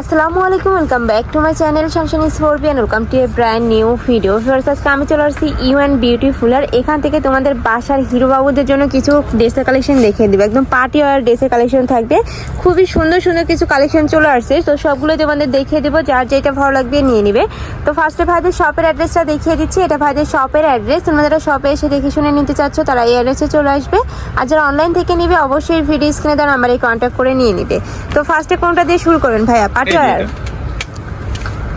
আসসালামু আলাইকুম welcome back to my channel Shanshan scorpion welcome to a brand new video first আজকে আমি চলে আসছি ইউ অ্যান্ড বিউটিফুল আর এখান থেকে তোমাদের বাসার হিরো বাবুদের জন্য কিছু ড্রেসের কালেকশন দেখিয়ে দেবো। একদম পার্টি ওয়ার ড্রেসের কালেকশন থাকবে। খুবই সুন্দর সুন্দর কিছু কালেকশন চলে আসছে। তো সবগুলো তোমাদের দেখিয়ে দেবো, যার যেটা ভালো লাগবে নিয়ে নিবে। তো ফার্স্টে ভাইদের শপের অ্যাড্রেসটা দেখিয়ে দিচ্ছি। এটা ভাইদের শপের অ্যাড্রেস তোমরা যারা শপে এসে দেখে শুনে নিতে চাচ্ছ, তারা এই অ্যাড্রেসে চলে আসবে। আর যারা অনলাইন থেকে নিবে, অবশ্যই ভিডিও স্ক্রিনে তার নাম্বারে কন্ট্যাক্ট করে নিয়ে নিবে। তো ফার্স্টে কোনটা দিয়ে শুরু করবেন ভাইয়া? পার্টি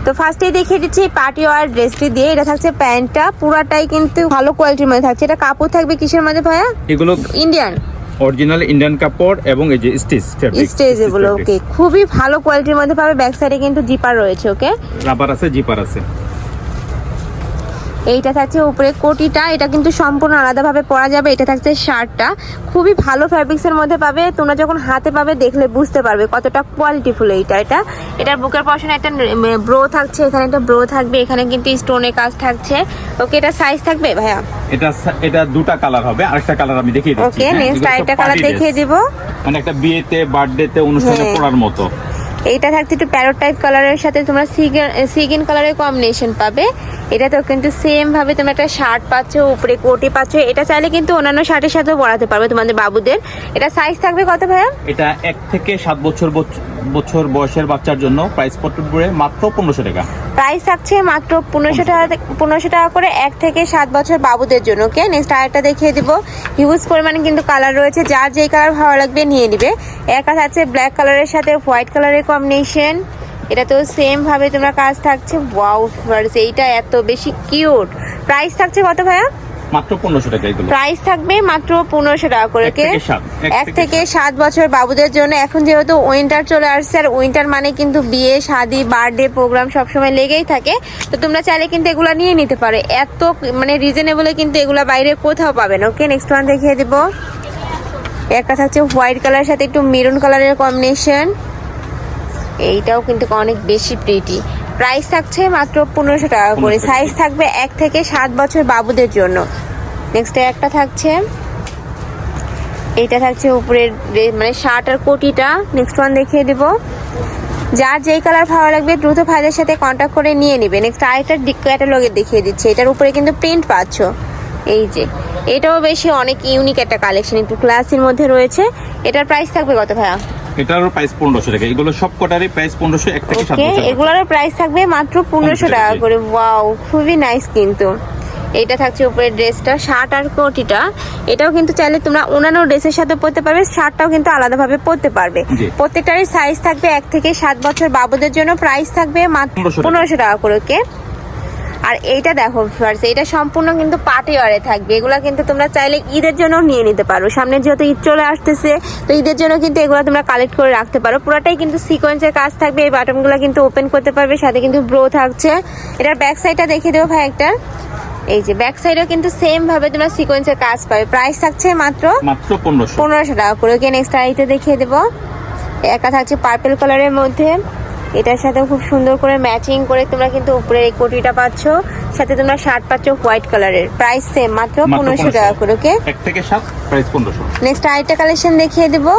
তো ফার্স্টেই দেখিয়ে দিচ্ছি পার্টি ওয়ার ড্রেসটি দিয়ে এটা থাকছে প্যান্টটা। পুরাটাই কিন্তু ভালো কোয়ালিটির মধ্যে থাকছে। এটা কাপড় থাকবে কিসের মধ্যে ভাইয়া? এগুলো ইন্ডিয়ান অরিজিনাল ইন্ডিয়ান কাপড় এবং এই যে স্টিচ স্টেজেবল ওকে খুবই ভালো কোয়ালিটির মধ্যে পাবে ব্যাক সাইডে কিন্তু জিপার রয়েছে ওকে রাবার আছে জিপার আছে। এইটা থাকছে উপরে কোটিটা এটা কিন্তু সম্পূর্ণ আলাদাভাবে পরা যাবে এটা থাকছে শার্টটা। খুবই ভালো ফ্যাব্রিক্সের মধ্যে পাবে তোমরা যখন হাতে পাবে দেখলে বুঝতে পারবে কতটা কোয়ালিটিফুল এইটা এটা। এটার বুকের পশনে একটা ব্রো থাকছে এখানে একটা ব্রো থাকবে এখানে কিন্তু স্টোনের কাজ থাকছে। ওকে এটা সাইজ থাকবে? ভাইয়া? এটা এটা দুটা কালার হবে আরেকটা কালার আমি দেখিয়ে দিচ্ছি। ওকে হ্যাঁ? নেক্সট আরেকটা কালার দেখিয়ে। দিব। মানে একটা বিয়েতে বার্থডেতে অনুষ্ঠানে হ্যাঁ। পরার মতো। এইটা থাকছে একটু প্যারোট টাইপ কালারের সাথে তোমরা সিগিন কালারের কম্বিনেশন পাবে। এটা তো কিন্তু সেম ভাবে তোমরা একটা শার্ট পাচ্ছ, উপরে কোটি পাচ্ছ। এটা চাইলে কিন্তু অন্যান্য শার্টের সাথেও পরাতে পারবে তোমাদের বাবুদের। এটা সাইজ থাকবে কত ভাইয়া? এটা এক থেকে সাত বছর বছ- বছর বয়সের বাচ্চার জন্য প্রাইস পড়বে মাত্র পনেরোশো টাকা। প্রাইস থাকছে মাত্র পনেরোশো টাকা পনেরোশো টাকা করে এক থেকে সাত বছর বাবুদের জন্য ওকে নেক্সট আরেকটা দেখিয়ে দিব। হিউজ পরিমাণে কিন্তু কালার রয়েছে। যার যেই কালার ভালো লাগবে নিয়ে নিবে। একা থাকছে ব্ল্যাক কালারের সাথে হোয়াইট কালারের কম্বিনেশন এটা তো সেমভাবে তোমরা কাজ থাকছে। ওয়াও এইটা এত বেশি কিউট প্রাইস থাকছে কত ভাইয়া? মাত্র পনেরোশো টাকা এগুলো। প্রাইস থাকবে মাত্র পনেরোশো টাকা করে সাত, এক থেকে থেকে সাত। বছর বাবুদের জন্য। এখন যেহেতু উইন্টার চলে আসছে আর উইন্টার মানে কিন্তু বিয়ে শাদি বার্থডে প্রোগ্রাম সবসময় লেগেই থাকে তো তোমরা চাইলে কিন্তু এগুলা নিয়ে নিতে পারো। এত মানে রিজনেবলে কিন্তু এগুলা বাইরে কোথাও পাবে না ওকে? নেক্সট ওয়ান দেখিয়ে দিব। একটা থাকছে হোয়াইট কালারের সাথে একটু মেরুন কালারের কম্বিনেশন এইটাও কিন্তু অনেক বেশি প্রিটি প্রাইস থাকছে মাত্র পনেরোশো টাকা করে। সাইজ থাকবে এক থেকে সাত বছর বাবুদের জন্য। নেক্সট একটা থাকছে। এটা থাকছে উপরের মানে শার্ট আর কোটিটা। নেক্সট ওয়ান দেখিয়ে দিব। যার যেই কালার ভালো লাগবে দ্রুত ভাইদের সাথে কন্ট্যাক্ট করে নিয়ে নেবে। নেক্সট আরেকটা ক্যাটালগে দেখিয়ে দিচ্ছে। এটার উপরে কিন্তু প্রিন্ট পাচ্ছ। এই যে এটাও বেশি অনেক ইউনিক একটা কালেকশন একটু ক্লাসের মধ্যে রয়েছে। এটার প্রাইস থাকবে কত ভাইয়া? এটারও প্রাইস পনেরোশো টাকা। এগুলো সব কটারই প্রাইস পনেরোশো এক থেকে ওকে এগুলোরও প্রাইস থাকবে মাত্র পনেরোশো 1500 টাকা করে। ওয়াও খুবই নাইস কিন্তু। এইটা থাকছে উপরের ড্রেসটা শার্ট আর কোটিটা। এটাও কিন্তু চাইলে তোমরা অন্যান্য ড্রেসের সাথে পরতে পারবে শার্টটাও কিন্তু আলাদাভাবে পরতে পারবে। প্রত্যেকটারই সাইজ থাকবে এক থেকে সাত বছর বাবুদের জন্য। প্রাইস থাকবে মাত্র পনেরোশো টাকা। করে ওকে আর এইটা দেখো ফার্স্ট এটা সম্পূর্ণ কিন্তু পার্টি ওয়ারে থাকবে। এগুলা কিন্তু তোমরা চাইলে ঈদের জন্য নিয়ে নিতে পারো। সামনে যেহেতু ঈদ চলে আসতেছে তো ঈদের জন্য কিন্তু এগুলো তোমরা কালেক্ট করে রাখতে পারো। পুরোটাই কিন্তু সিকোয়েন্সের কাজ থাকবে এই বাটনগুলো কিন্তু ওপেন করতে পারবে সাথে কিন্তু ব্রো থাকছে। এটার ব্যাক সাইডটা দেখিয়ে দেবো ভাই একটা। এই যে ব্যাক সাইডেও কিন্তু সেম ভাবে তোমরা সিকোয়েন্সের কাজ পাবে। প্রাইস থাকছে মাত্র মাত্র পনেরোশো। পনেরোশো টাকা। করে ওকে নেক্সট আইতে দেখিয়ে দেবো। একা থাকছে পার্পেল কালারের মধ্যে। এটার সাথে খুব সুন্দর করে ম্যাচিং করে তোমরা কিন্তু উপরে এই কোটিটা পাচ্ছ। সাথে তোমরা শার্ট পাচ্ছ হোয়াইট কালারের প্রাইস সেম মাত্র পনেরোশো টাকা করে ওকে এক থেকে সাত প্রাইস পনেরোশো। নেক্সট আরেকটা কালেকশন দেখিয়ে দেবো।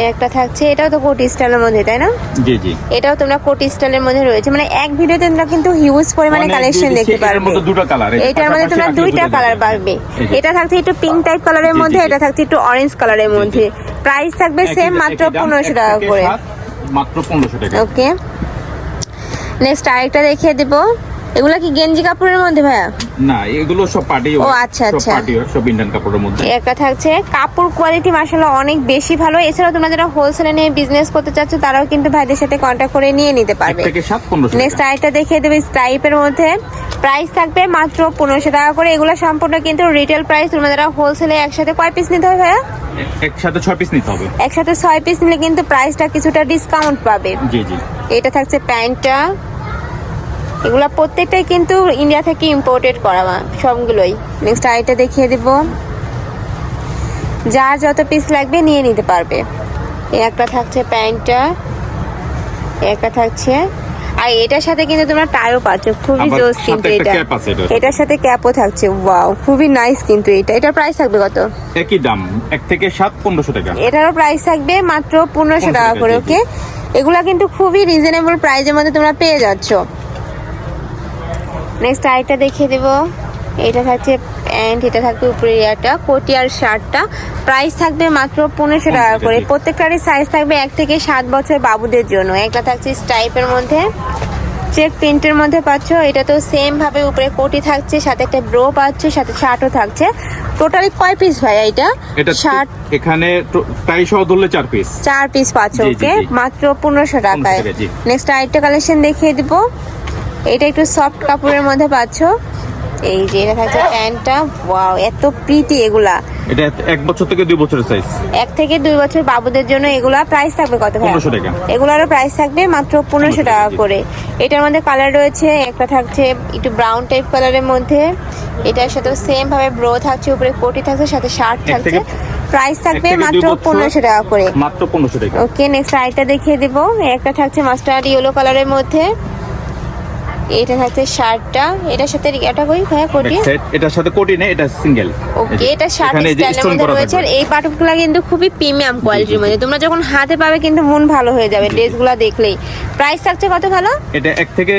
এই একটা থাকছে এটাও তো কোটি স্টাইলের মধ্যে তাই না? জি জি। এটাও তোমরা কোটি স্টাইলের মধ্যে রয়েছে। মানে এক ভিডিওতে তোমরা কিন্তু হিউজ পরিমাণে কালেকশন video দেখতে পারবে। মধ্যে দুটো কালার এটার মধ্যে তোমরা দুইটা কালার পাবে। এটা থাকছে একটু পিঙ্ক টাইপ কালারের মধ্যে এটা থাকছে একটু অরেঞ্জ কালারের মধ্যে। প্রাইস থাকবে সেম মাত্র পনেরোশো টাকা করে। মাত্র পনেরোশো টাকা। ওকে নেক্সট আরেকটা দেখিয়ে দিব। এগুলা কি গেঞ্জি কাপড়ের মধ্যে ভাইয়া? না এগুলো সব পার্টি ও, আচ্ছা, আচ্ছা। পার্টি সব ইন্ডিয়ান কাপড়ের মধ্যে। একটা থাকছে। কাপড় কোয়ালিটি মাসাল্লাহ অনেক বেশি ভালো। এছাড়াও তোমরা যারা হোলসেলে নিয়ে বিজনেস করতে চাচ্ছ তারাও কিন্তু ভাইদের সাথে কন্ট্যাক্ট করে নিয়ে নিতে পারবে। নেক্সট আরেকটা দেখিয়ে দেবে স্ট্রাইপের মধ্যে। প্রাইস থাকবে মাত্র পনেরোশো টাকা করে। এগুলো সম্পূর্ণ কিন্তু রিটেল প্রাইস তোমরা যারা হোলসেলে একসাথে কয় পিস নিতে হবে ভাইয়া? একসাথে ছয় পিস নিতে হবে। একসাথে ছয় পিস নিলে কিন্তু প্রাইসটা কিছুটা ডিসকাউন্ট পাবে। জি জি। এটা থাকছে প্যান্টটা। এগুলা প্রত্যেকটাই কিন্তু ইন্ডিয়া থেকে ইম্পোর্টেড করা সবগুলোই। নেক্সট আইটা দেখিয়ে দিব। যার যত পিস লাগবে নিয়ে নিতে পারবে। এই একটা থাকছে প্যান্টটা। একটা থাকছে। আর এটার সাথে কিন্তু তোমরা টাইও পাচ্ছ। খুবই জোস কিন্তু এটা। এটার। সাথে। ক্যাপও থাকছে। ওয়াও খুবই নাইস কিন্তু এটা। এটার প্রাইস থাকবে কত? একই দাম। এক থেকে সাত পনেরোশো টাকা। এটারও প্রাইস থাকবে মাত্র পনেরোশো 1500 টাকা করে। ওকে এগুলা কিন্তু খুবই রিজনেবল প্রাইজের মধ্যে তোমরা পেয়ে যাচ্ছ। নেক্সট আরেকটা দেখিয়ে দেব। এটা থাকছে প্যান্ট এটা থাকবে উপরে ইয়াটা কোটি আর শার্টটা প্রাইস থাকবে মাত্র পনেরোশো টাকা করে। প্রত্যেকটারই সাইজ থাকবে এক থেকে সাত বছর বাবুদের জন্য। একটা থাকছে স্টাইপের মধ্যে। চেক প্রিন্টের মধ্যে পাচ্ছ এটা তো সেম ভাবে উপরে কোটি থাকছে সাথে একটা ব্রো পাচ্ছ সাথে শার্টও থাকছে। টোটালি কয় পিস ভাই এটা এটা শার্ট এখানে টাই সহ ধরলে চার পিস চার পিস পাচ্ছ ওকে মাত্র পনেরোশো টাকায়। নেক্সট আরেকটা কালেকশন দেখিয়ে দিব। এটা একটু সফট কাপড়ের মধ্যে পাচ্ছ। এই যে এটা থাকছে প্যান্টটা। ওয়াও এত প্রীতি এগুলা। এটা এক বছর থেকে দুই বছরের সাইজ এক থেকে দুই বছর বাবুদের জন্য এগুলা প্রাইস থাকবে কত ভাই 1500 টাকা। এগুলারও প্রাইস থাকবে মাত্র পনেরোশো 1500 টাকা করে। এটার মধ্যে কালার রয়েছে একটা থাকছে একটু ব্রাউন টাইপ কালারের মধ্যে। এটার সাথে সেম ভাবে ব্রো থাকছে উপরে কোটি থাকছে সাথে শার্ট থাকছে। থেকে- প্রাইস থাকবে মাত্র পনেরোশো টাকা করে। মাত্র পনেরোশো টাকা। ওকে নেক্সট আরেকটা দেখিয়ে দেব। একটা থাকছে মাস্টার্ড ইয়েলো কালারের মধ্যে। এটা থাকছে শার্টটা এটার সাথে এটা কই ভাইয়া কোটি এটার সাথে কোটি নেই এটা সিঙ্গেল ওকে এটা শার্ট স্টাইলের মধ্যে রয়েছে আর এই পাটকগুলো কিন্তু খুবই প্রিমিয়াম কোয়ালিটির মধ্যে। তোমরা যখন হাতে পাবে কিন্তু মন ভালো হয়ে যাবে ড্রেসগুলো দেখলেই। প্রাইস থাকছে কত ভালো? এটা এক থেকে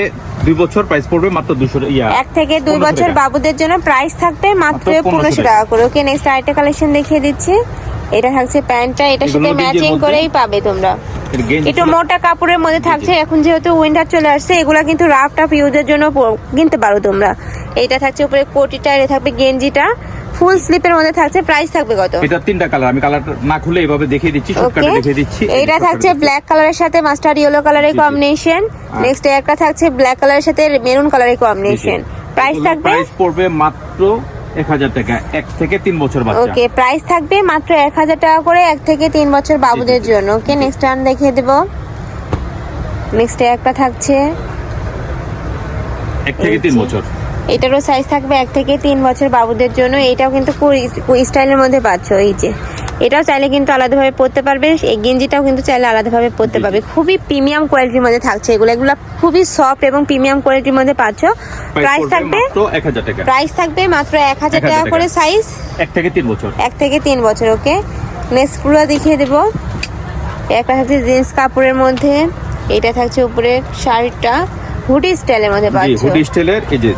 দুই বছর প্রাইস পড়বে মাত্র দুশো ইয়া এক থেকে দুই বছর বাবুদের জন্য প্রাইস থাকবে মাত্র মাত্র 1500 পনেরোশো টাকা। করে। ওকে নেক্সট আরেকটা কালেকশন দেখিয়ে দিচ্ছি। এটা থাকছে প্যান্টটা এটার সাথে ম্যাচিং করেই পাবে তোমরা। একটু মোটা কাপড়ের মধ্যে থাকছে এখন যেহেতু উইন্টার চলে আসছে এগুলা কিন্তু রাফ টাফ ইউজের জন্য কিনতে পারো তোমরা। এটা থাকছে উপরে কোটিটা এটা থাকবে গেঞ্জিটা। ফুল স্লিপের মধ্যে থাকছে প্রাইস থাকবে কত? এটা তিনটা কালার আমি কালার না খুলে এইভাবে দেখিয়ে দিচ্ছি শর্টকাটে দেখিয়ে দিচ্ছি এইটা থাকছে ব্ল্যাক কালারের সাথে মাস্টার্ড ইয়েলো কালারের। কম্বিনেশন নেক্সট একটা থাকছে ব্ল্যাক কালারের সাথে মেরুন কালারের কম্বিনেশন প্রাইস থাকবে? প্রাইস পড়বে মাত্র এক হাজার টাকা এক থেকে 3 বছর বাচ্চা। ওকে প্রাইস থাকবে মাত্র এক হাজার টাকা করে এক থেকে তিন বছর বাবুদের। জন্য। ওকে নেক্সট টার্ন দেখিয়ে দেবো। নেক্সট একটা থাকছে। এক থেকে 3 বছর। এটারও সাইজ থাকবে এক থেকে তিন বছর বাবুদের জন্য। এটাও কিন্তু স্টাইলের মধ্যে পাচ্ছ এই যে। এটাও চাইলে কিন্তু আলাদাভাবে পরতে পারবে। এই গেঞ্জিটাও কিন্তু চাইলে আলাদাভাবে পরতে। পারবে। খুবই প্রিমিয়াম কোয়ালিটির মধ্যে থাকছে এগুলো। এগুলো খুবই সফট এবং প্রিমিয়াম কোয়ালিটির মধ্যে পাচ্ছ। প্রাইস থাকবে প্রাইস থাকবে মাত্র এক হাজার টাকা। করে সাইজ এক থেকে তিন বছর। এক থেকে তিন বছর ওকে নেক্সটগুলো দেখিয়ে দেবো। একটা থাকছে জিন্স কাপড়ের মধ্যে। এটা থাকছে উপরে শাড়িটা। হুডি স্টাইলের মধ্যে পাচ্ছ। হুডি স্টাইলের এই যে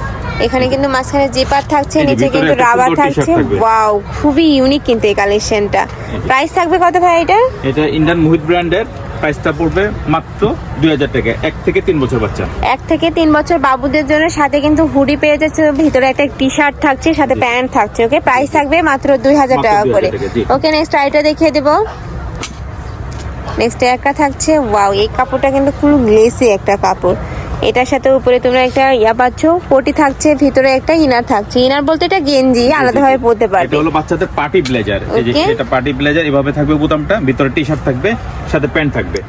এখানে কিন্তু মাঝখানে জিপার থাকছে নিচে কিন্তু রাবার থাকছে। ওয়াও খুবই ইউনিক কিন্তু এই কালেকশনটা প্রাইস থাকবে কত ভাই এটা? এটা ইন্ডিয়ান মোহিত ব্র্যান্ডের প্রাইসটা পড়বে মাত্র দুই হাজার টাকা এক থেকে তিন বছর বাচ্চা। এক থেকে তিন বছর বাবুদের জন্য সাথে কিন্তু হুডি পেয়ে যাচ্ছে ভিতরে একটা টি শার্ট থাকছে সাথে প্যান্ট থাকছে ওকে প্রাইস থাকবে মাত্র দুই হাজার টাকা করে। ওকে নেক্সট আইটা দেখিয়ে দেবো। নেক্সট একটা থাকছে ওয়াও এই কাপড়টা কিন্তু খুব গ্লেসি একটা কাপড়। এটার সাথে উপরে তোমরা একটা ইয়া পাচ্ছ কোটি থাকছে ভিতরে একটা ইনার থাকছে। ইনার বলতে এটা গেঞ্জি আলাদাভাবে পরতে এটা পারবে হলো বাচ্চাদের পার্টি ব্লেজার। এই যে এটা পার্টি ব্লেজার এভাবে থাকবে বোতামটা ভিতরে টি শার্ট থাকবে সাথে প্যান্ট থাকবে।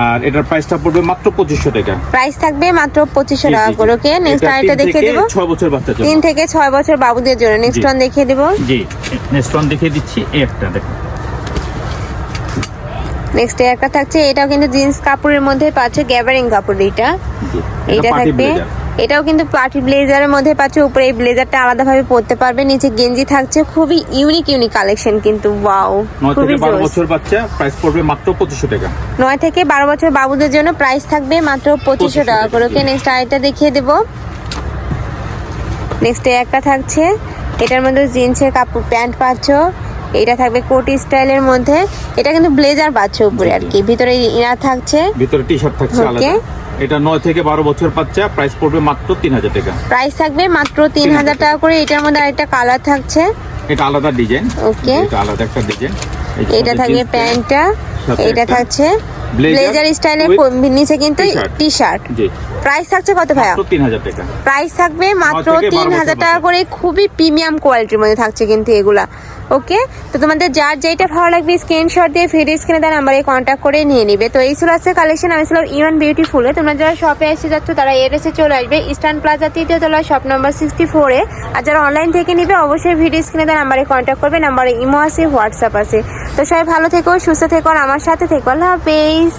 আর এটার প্রাইসটা পড়বে মাত্র পঁচিশশো টাকা। প্রাইস থাকবে মাত্র পঁচিশশো জি, টাকা জি, জি। করে ওকে? নেক্সট এটা দেখিয়ে দেবো। ছয় বছর বাচ্চার জন্য। তিন থেকে ছয় বছর বাবুদের জন্য। নেক্সট ওয়ান দেখিয়ে দেবো। জি নেক্সট ওয়ান দেখিয়ে দিচ্ছি একটা দেখো। নেক্সট একটা থাকছে এটাও কিন্তু জিন্স কাপড়ের মধ্যে পাচ্ছ গ্যাবারিং কাপড় এটা। এটা থাকবে। এটাও কিন্তু পার্টি ব্লেজারের মধ্যে পাচ্ছ উপরে এই ব্লেজারটা আলাদাভাবে পরতে পারবে নিচে গেঞ্জি থাকছে খুবই ইউনিক ইউনিক কালেকশন কিন্তু ওয়াও খুবই বছর বাচ্চা প্রাইস পড়বে মাত্র পঁচিশশো টাকা। নয় থেকে বারো বছর বাবুদের জন্য প্রাইস থাকবে মাত্র পঁচিশশো 2500 টাকা করে। ওকে নেক্সট আরেকটা দেখিয়ে দেবো। নেক্সট একটা থাকছে এটার মধ্যে জিন্সের কাপড় প্যান্ট পাচ্ছ। এটা থাকবে কোটি স্টাইলের মধ্যে। এটা কিন্তু ব্লেজার পাচ্ছ উপরে আর কি। ভিতরে ইনার থাকছে। ভিতরে টি শার্ট থাকছে আলাদা। এটা নয় থেকে বারো বছর বাচ্চা প্রাইস পড়বে মাত্র তিন হাজার টাকা। প্রাইস থাকবে মাত্র তিন 3000 হাজার টাকা করে। এটার মধ্যে আরেকটা কালার থাকছে। এটা আলাদা ডিজাইন Okay. এটা আলাদা একটা ডিজাইন এটা থাকবে প্যান্টটা। এটা থাকছে ব্লেজার স্টাইলের নিচে কিন্তু। টি শার্ট জি। প্রাইস থাকছে কত ভাইয়া? তিন হাজার টাকা। প্রাইস থাকবে মাত্র তিন হাজার টাকা করে। খুবই প্রিমিয়াম কোয়ালিটির মধ্যে থাকছে কিন্তু এগুলা। ওকে তো তোমাদের যার যেটা ভালো লাগবে স্ক্রিনশট দিয়ে ভিডিও স্ক্রিনে তার নাম্বারে কন্ট্যাক্ট করে নিয়ে নিবে। তো এই ছিল আজকে কালেকশন আমি ছিলাম ইউন বিউটিফুলে তোমরা যারা শপে এসে যাচ্ছ, তারা এর এসে চলে আসবে ইস্টার্ন প্লাজা তৃতীয় তলা শপ নাম্বার সিক্সটি ফোরে আর যারা অনলাইন থেকে নিবে, অবশ্যই ভিডিও স্ক্রিনে তার নাম্বারে কন্ট্যাক্ট করবে। নাম্বারে ইমো আছে হোয়াটসঅ্যাপ আছে। তো সবাই ভালো থেকো, সুস্থ থেকো, আর আমার সাথে থেকো। আল্লাহ হাফেজ।